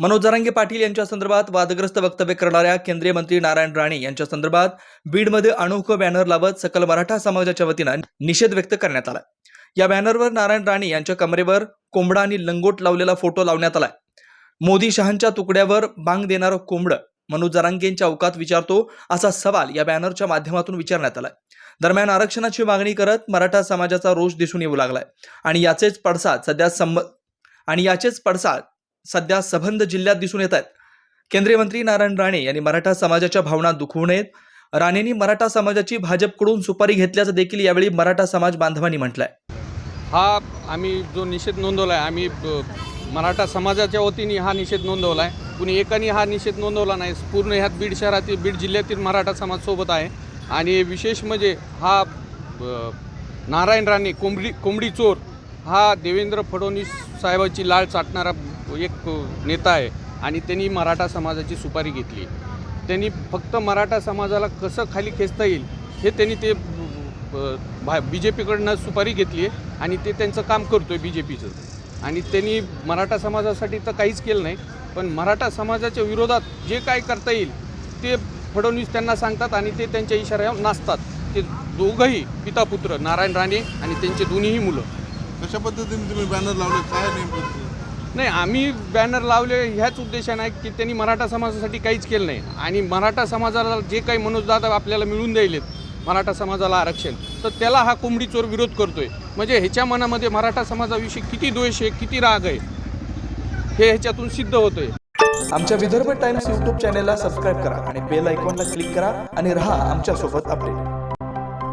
मनोज जरांगे पाटील यांच्या संदर्भात वादग्रस्त वक्तव्य करणाऱ्या केंद्रीय मंत्री नारायण राणे यांच्या संदर्भात बीडमध्ये अनोखं बॅनर लावत सकल मराठा समाजाच्या वतीनं निषेध व्यक्त करण्यात आला या बॅनरवर नारायण राणे यांच्या कमरेवर कोंबडा आणि लंगोट लावलेला फोटो लावण्यात आलाय. मोदी शहांच्या तुकड्यावर बांग देणारं कोंबडं मनोज जरांगेंच्या अवकात विचारतो असा सवाल या बॅनरच्या माध्यमातून विचारण्यात आलाय. दरम्यान आरक्षणाची मागणी करत मराठा समाजाचा रोष दिसून येऊ लागलाय. आणि याचेच पडसाद सध्या संब आणि याचेच पडसाद सध्या सबंध जिल्ह्यात दिसून येत आहेत. केंद्रीय मंत्री नारायण राणे यांनी मराठा समाजाच्या भावना दुखवू नयेत. राणेंनी मराठा समाजाची भाजपकडून सुपारी घेतल्याचं देखील यावेळी मराठा समाज बांधवांनी म्हटलंय. हा आम्ही जो निषेध नोंदवला आहे आम्ही मराठा समाजाच्या वतीने हा निषेध नोंदवला आहे कुणी एकाने हा निषेध नोंदवला नाही. पूर्ण ह्यात बीड शहरातील बीड जिल्ह्यातील मराठा समाज सोबत आहे. आणि विशेष म्हणजे हा नारायण राणे कोंबडी कोंबडी चोर हा देवेंद्र फडणवीस साहेबाची लाळ चाटणारा एक नेता आहे आणि त्यांनी मराठा समाजाची सुपारी घेतली. त्यांनी फक्त मराठा समाजाला कसं खाली खेचता येईल हे त्यांनी ते भा बी जे पीकडनं सुपारी घेतली आहे आणि ते त्यांचं काम करतो आहे बी जे पीचं आणि त्यांनी मराठा समाजासाठी तर काहीच केलं नाही पण मराठा समाजाच्या विरोधात जे काय करता येईल ते फडणवीस त्यांना सांगतात आणि ते त्यांच्या इशाऱ्यावर नाचतात. ते दोघंही पिता पुत्र नारायण राणे आणि त्यांचे दोन्हीही मुलं. कशा पद्धतीने तुम्ही बॅनर लावले? काय नेमकं नाही आम्ही बॅनर लावले ह्याच उद्देशानं आहे की त्यांनी मराठा समाजासाठी काहीच केलं नाही. आणि मराठा समाजाला जे काही मनोजदादा आपल्याला मिळून द्यायलेत मराठा समाजाला आरक्षण तर त्याला हा कोंबडी चोर विरोध करतोय. म्हणजे ह्याच्या मनामध्ये मराठा समाजाविषयी किती द्वेष आहे किती राग आहे हे ह्याच्यातून सिद्ध होतोय. आमच्या विदर्भ टाइम्स यूट्यूब चॅनेलला सबस्क्राईब करा आणि बेल आयकॉनला क्लिक करा आणि राहा आमच्यासोबत अपडेट.